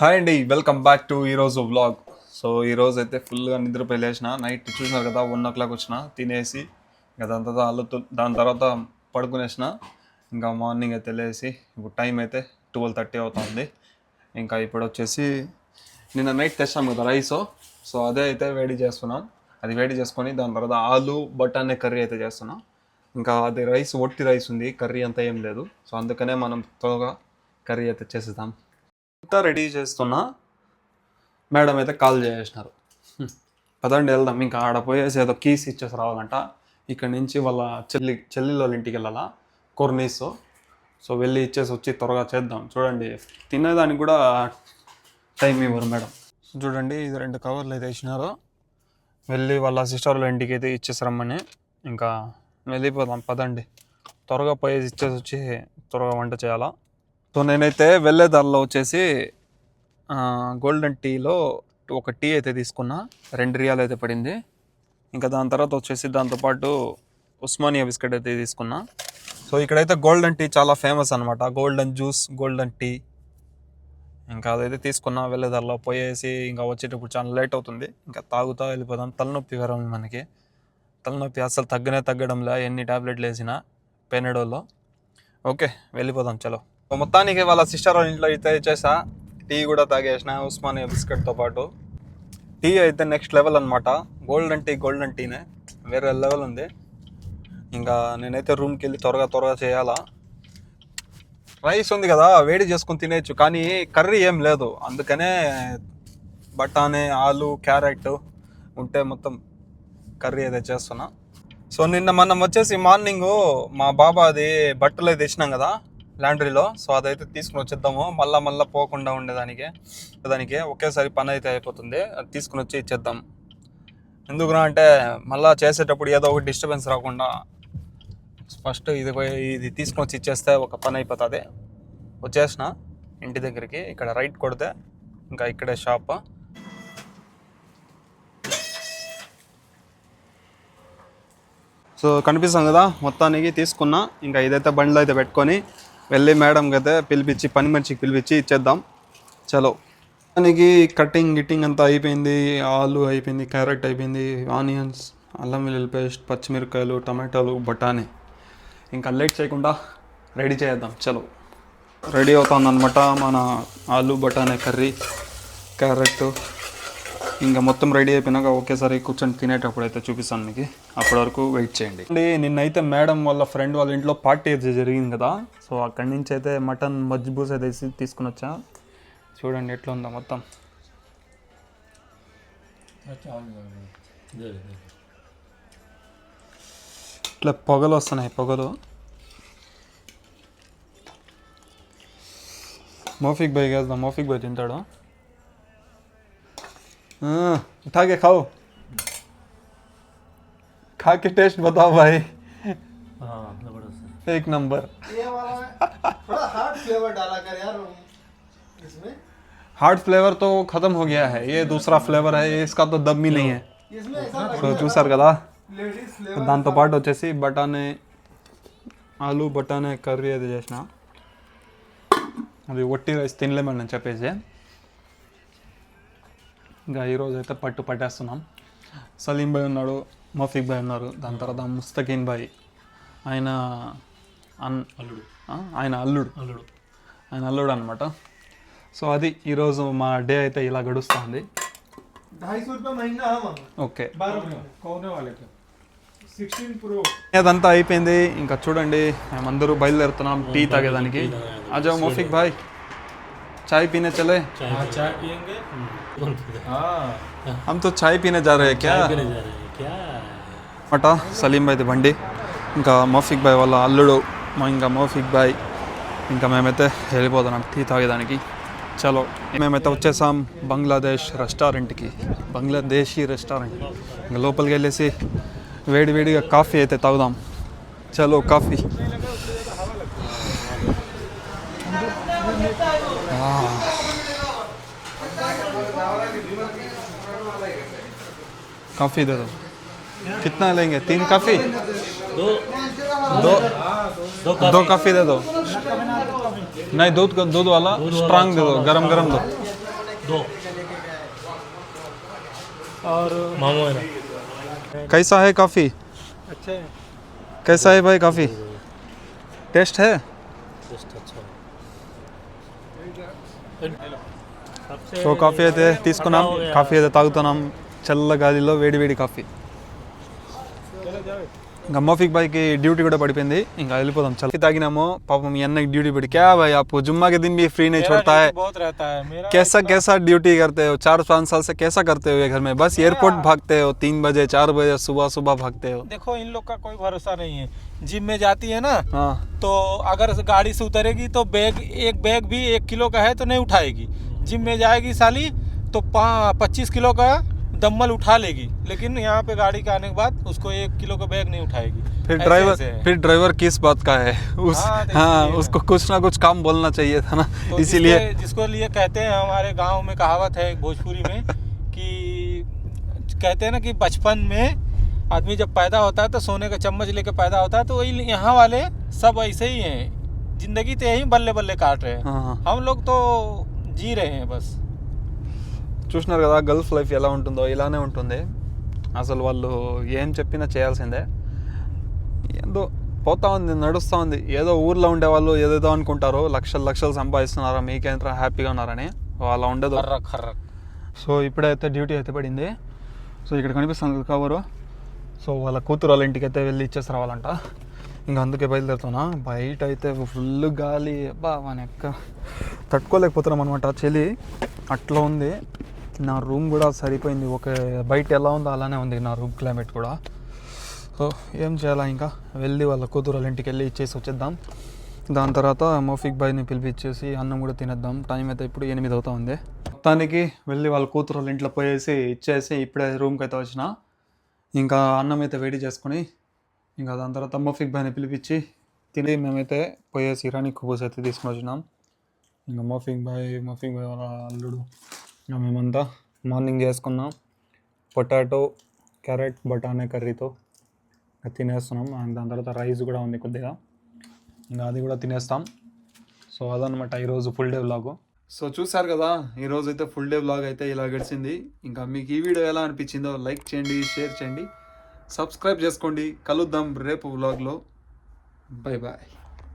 Hi అండి welcome back to ఈరోజు vlog so ఈరోజు అయితే ఫుల్గా నిద్రపోయి లేచిన నైట్ చూసినారు కదా వన్ ఓ క్లాక్ వచ్చిన తినేసి ఇంకా దాని తర్వాత అల్లుతూ దాని తర్వాత పడుకునేసిన ఇంకా మార్నింగ్ అయితే లేసి ఇప్పుడు టైం అయితే ట్వెల్వ్ థర్టీ అవుతుంది. ఇంకా ఇప్పుడు వచ్చేసి నిన్న నైట్ తెచ్చాము కదా రైస్ సో అదే అయితే వేడి చేస్తున్నాం. అది వేడి చేసుకొని దాని తర్వాత ఆలు బఠానీ కర్రీ అయితే చేస్తున్నాం. ఇంకా అది రైస్ ఒట్టి రైస్ ఉంది కర్రీ అంతా ఏం లేదు. సో అందుకనే మనం త్వరగా కర్రీ అయితే చేసేద్దాం. అంతా రెడీ చేస్తున్నా మేడం అయితే కాల్ చేసేసినారు. పదండి వెళ్దాం. ఇంకా ఆడ పోయేసి ఏదో కీస్ ఇచ్చేసి రావాలంట. ఇక్కడ నుంచి వాళ్ళ చెల్లి చెల్లి వాళ్ళ ఇంటికి వెళ్ళాలా? కొర్నీస్ సో వెళ్ళి ఇచ్చేసి వచ్చి త్వరగా చేద్దాం. చూడండి. తినేదానికి కూడా టైం ఇవ్వరు మేడం. చూడండి ఇది రెండు కవర్లు అయితే ఇచ్చినారు వెళ్ళి వాళ్ళ సిస్టర్ల ఇంటికి అయితే ఇచ్చేసి రమ్మని. ఇంకా వెళ్ళిపోదాం. పదండి. త్వరగా పోయేసి ఇచ్చేసి వచ్చి త్వరగా వంట చేయాలా? సో నేనైతే వెళ్ళే దారిలో వచ్చేసి గోల్డెన్ టీలో ఒక టీ అయితే తీసుకున్నా. రెండు రియాలు అయితే పడింది. ఇంకా దాని తర్వాత వచ్చేసి దాంతోపాటు ఉస్మానియా బిస్కెట్ అయితే తీసుకున్నా. సో ఇక్కడైతే గోల్డెన్ టీ చాలా ఫేమస్ అనమాట గోల్డెన్ జ్యూస్ గోల్డెన్ టీ ఇంకా అదైతే తీసుకున్నా వెళ్ళేదారిలో పోయేసి ఇంకా వచ్చేటప్పుడు చాలా లేట్ అవుతుంది. ఇంకా తాగుతా వెళ్ళిపోదాం. తలనొప్పి వరం మనకి. తలనొప్పి అసలు తగ్గనే తగ్గడంలే ఎన్ని టాబ్లెట్లు వేసినా పెనడోలో ఓకే వెళ్ళిపోదాం చలో. మొత్తానికి వాళ్ళ సిస్టర్ వాళ్ళ ఇంట్లో అయితే చేసా. టీ కూడా తాగేసిన ఉస్మానియా బిస్కెట్తో పాటు. టీ అయితే నెక్స్ట్ లెవెల్ అనమాట గోల్డెన్ టీ గోల్డెన్ టీనే వేరే లెవెల్ ఉంది. ఇంకా నేనైతే రూమ్కి వెళ్ళి త్వరగా త్వరగా చేయాలా. రైస్ ఉంది కదా వేడి చేసుకుని తినేయచ్చు. కానీ కర్రీ ఏం లేదు. అందుకనే బఠానీ ఆలు క్యారెట్ ఉంటే మొత్తం కర్రీ అయితే చేస్తున్నా. సో నిన్న మనం వచ్చేసి మార్నింగ్ మా బాబా అది బట్టలు అయితే తెచ్చినాం కదా. లాండ్రీలో. సో అదైతే తీసుకుని వచ్చేద్దాము. మళ్ళా మళ్ళీ పోకుండా ఉండేదానికి. దానికి ఒకేసారి పని అయితే అయిపోతుంది. అది తీసుకుని వచ్చి ఇచ్చేద్దాం. ఎందుకురా అంటే మళ్ళీ చేసేటప్పుడు ఏదో ఒకటి డిస్టర్బెన్స్ రాకుండా ఫస్ట్ ఇది పోయి- ఇది తీసుకొని వచ్చి ఇచ్చేస్తే ఒక పని అయిపోతుంది. వచ్చేసిన ఇంటి దగ్గరికి. ఇక్కడ రైట్ కొడితే ఇంకా ఇక్కడే షాప్. సో కనిపిస్తుంది కదా మొత్తానికి తీసుకున్నా. ఇంకా ఇదైతే బండ్లు అయితే పెట్టుకొని వెళ్ళి మేడంకి అయితే పిలిపించి పని మనిషికి పిలిపించి ఇచ్చేద్దాం. చలో. దానికి కటింగ్ గిట్టింగ్ అంతా అయిపోయింది ఆలు అయిపోయింది క్యారెట్ అయిపోయింది ఆనియన్స్ అల్లం వెల్లుల్లి పేస్ట్ పచ్చిమిరపకాయలు టమాటాలు బఠానీ. ఇంకా లేట్ చేయకుండా రెడీ చేద్దాం. చలో. రెడీ అవుతుందన్నమాట మన ఆలు బఠానీ కర్రీ క్యారెట్. ఇంకా మొత్తం రెడీ అయిపోయినాక ఒకేసారి కూర్చొని తినేటప్పుడు అయితే చూపిస్తాను మీకు. అప్పటి వరకు వెయిట్ చేయండి. అండి నిన్నైతే మేడం వాళ్ళ ఫ్రెండ్ వాళ్ళ ఇంట్లో పార్టీ అయితే జరిగింది కదా. సో అక్కడి నుంచి అయితే మటన్ మజ్బూస్ అయితే తీసుకుని వచ్చా. చూడండి ఎట్లా ఉందా మొత్తం. ఇట్లా పొగలు వస్తున్నాయి పొగలు. మోఫిక్ బై వేద్దాం మోఫిక్ బై తింటాడు? हाँ, उठा के खाओ खा के टेस्ट बताओ भाई हाँ जबरदस्त एक नंबर ये वाला थोड़ा हार्ड फ्लेवर डाला कर यार इसमें हार्ड फ्लेवर तो खत्म हो गया है ये दूसरा फ्लेवर है ये इसका तो दम ही नहीं है इसमें ऐसा సో చూసారు కదా लेडीज फ्लेवर దాంతో పాటు వచ్చేసి బఠానీ ఆలు బఠానీ కర్రీ అది చేసిన అది ఒట్టి రైస్ తినలేమని చెప్పేసి ఇంకా ఈరోజు అయితే పట్టు పట్టేస్తున్నాం. సలీం భాయ్ ఉన్నాడు మఫీక్ భాయ్ ఉన్నారు. దాని తర్వాత ముస్తకీన్ భాయ్. ఆయన అన్ అల్లుడు. ఆయన అల్లుడు. అల్లుడు. ఆయన అల్లుడు అనమాట సో అది ఈరోజు మా డే అయితే ఇలా గడుస్తుంది. ఓకే. అదంతా అయిపోయింది. ఇంకా చూడండి మేమందరూ బయలుదేరుతున్నాం టీ తాగేదానికి. అజా మోఫిక్ భాయ్. చాయ్ పీనే చలే चाय चाय पियेंगे कौन पीता है? हाँ हम तो चाय पीने जा रहे हैं क्या चाय पीने जा रहे हैं क्या అట సలీం భాయ్ది బండి ఇంకా మోఫిక్ భాయ్ వాళ్ళ అల్లుడు మా ఇంకా మోఫిక్ భాయ్ ఇంకా మేమైతే వెళ్ళిపోతున్నాం టీ తాగేదానికి చలో మేమైతే వచ్చేసాం బంగ్లాదేశ్ రెస్టారెంట్కి బంగ్లాదేశీ రెస్టారెంట్ ఇంకా లోపలికి వెళ్ళేసి వేడి వేడిగా కాఫీ అయితే తాగుదాం చలో కాఫీ काफ़ी दे दो। कितना लेंगे? तीन काफ़ी? दो दो दो, दो काफ़ी दे दो। नहीं दूध का दूध वाला स्ट्रांग दे दो अच्छा। गरम गरम दो। दो। और मामू है ना? कैसा है काफ़ी? अच्छा है। कैसा है भाई काफ़ी? टेस्ट है? अच्छा तो काफ़ी है तीस को नाम काफ़ी है ताकत तो नाम। చల్ల గాలిలో వేడి వేడి కాఫీ ఇంకా మోఫిక్ బాయ్కి డ్యూటీ కూడా పడిపోయింది ఇంకా వెళ్ళిపోదాం చల్ల తాగినాము పాపం ఈ అన్నకి డ్యూటీ పడి क्या भाई आप जुम्मा के दिन भी फ्री नहीं छोड़ता है बहुत रहता है मेरा कैसा कैसा ड्यूटी करते हो चार पाँच साल से कैसा करते हो ये घर में बस एयरपोर्ट भागते हो तीन बजे चार बजे सुबह सुबह भागते हो देखो इन लोग का कोई भरोसा नहीं है जिम में जाती है ना हाँ तो अगर गाड़ी से उतरेगी तो बैग एक बैग भी एक किलो का है तो नहीं उठाएगी जिम में जाएगी साली तो पच्चीस किलो का दम्बल उठा लेगी लेकिन यहाँ पे गाड़ी के आने के बाद उसको एक किलो का बैग नहीं उठाएगी। फिर ड्राइवर फिर ड्राइवर किस बात का है? उस हाँ, तो हाँ उसको कुछ ना कुछ काम बोलना चाहिए था ना तो इसीलिए जिसको लिए कहते हैं हमारे गाँव में कहावत है भोजपुरी में कि कहते हैं ना कि बचपन में आदमी जब पैदा होता है तो सोने का चम्मच लेके पैदा होता है तो वही यहाँ वाले सब ऐसे ही हैं। ज़िंदगी तो यही बल्ले बल्ले काट रहे हैं। हाँ, हाँ। हम लोग तो जी रहे हैं बस। చూసినారు కదా గల్ఫ్ లైఫ్ ఎలా ఉంటుందో ఇలానే ఉంటుంది. అసలు వాళ్ళు ఏం చెప్పినా చేయాల్సిందే. ఏందో పోతా ఉంది నడుస్తూ ఉంది. ఏదో ఊర్లో ఉండేవాళ్ళు ఏదేదో అనుకుంటారు లక్షలు లక్షలు సంపాదిస్తున్నారా మీకేంట్రా హ్యాపీగా ఉన్నారని. అలా ఉండదు. సో ఇప్పుడైతే డ్యూటీ అయితే పడింది. సో ఇక్కడ కనిపిస్తుంది కవరు. సో వాళ్ళ కూతురు వాళ్ళ ఇంటికి అయితే వెళ్ళి ఇచ్చేసి రావాలంట ఇంకా అందుకే బయలుదేరుతున్నా. బయట అయితే ఫుల్ గాలి. బా మన ఎక్క తట్టుకోలేకపోతున్నాం అనమాట చలి అట్లా ఉంది. నా రూమ్ కూడా సరిపోయింది. ఒక బయట ఎలా ఉందో అలానే ఉంది నా రూమ్ క్లైమేట్ కూడా. సో ఏం చేయాలా ఇంకా? వెళ్ళి వాళ్ళ కూతురు వాళ్ళ ఇంటికి వెళ్ళి ఇచ్చేసి వచ్చేద్దాం. దాని తర్వాత మోఫిక్ బాయ్ని పిలిపించేసి అన్నం కూడా తినేద్దాం. టైం అయితే ఇప్పుడు ఎనిమిది అవుతా ఉంది. మొత్తానికి వెళ్ళి వాళ్ళ కూతురు వాళ్ళ ఇంట్లో పోయేసి ఇచ్చేసి ఇప్పుడే రూమ్కి అయితే వచ్చిన. ఇంకా అన్నం అయితే వేడి చేసుకొని ఇంకా దాని తర్వాత మోఫిక్ బాయ్ని పిలిపించి తిని మేమైతే పోయేసి ఇరానీ కుబూస్ అయితే తీసుకొని వచ్చినాం. ఇంకా మోఫిక్ బాయ్ మోఫిక్ బాయ్ వాళ్ళ అల్లుడు. మేమంతా మార్నింగ్ చేసుకున్నాం. పొటాటో క్యారెట్ బఠానీ కర్రీతో తినేస్తున్నాం. అండ్ దాని తర్వాత రైస్ కూడా ఉంది కొద్దిగా. ఇంకా అది కూడా తినేస్తాం. సో అదనమాట ఈరోజు ఫుల్ డే వ్లాగు. సో చూసారు కదా ఈరోజు అయితే ఫుల్ డే వ్లాగ్ అయితే ఇలా గడిచింది. ఇంకా మీకు ఈ వీడియో ఎలా అనిపించిందో లైక్ చేయండి షేర్ చేయండి. సబ్స్క్రైబ్ చేసుకోండి. కలుద్దాం రేపు వ్లాగ్లో. Bye bye.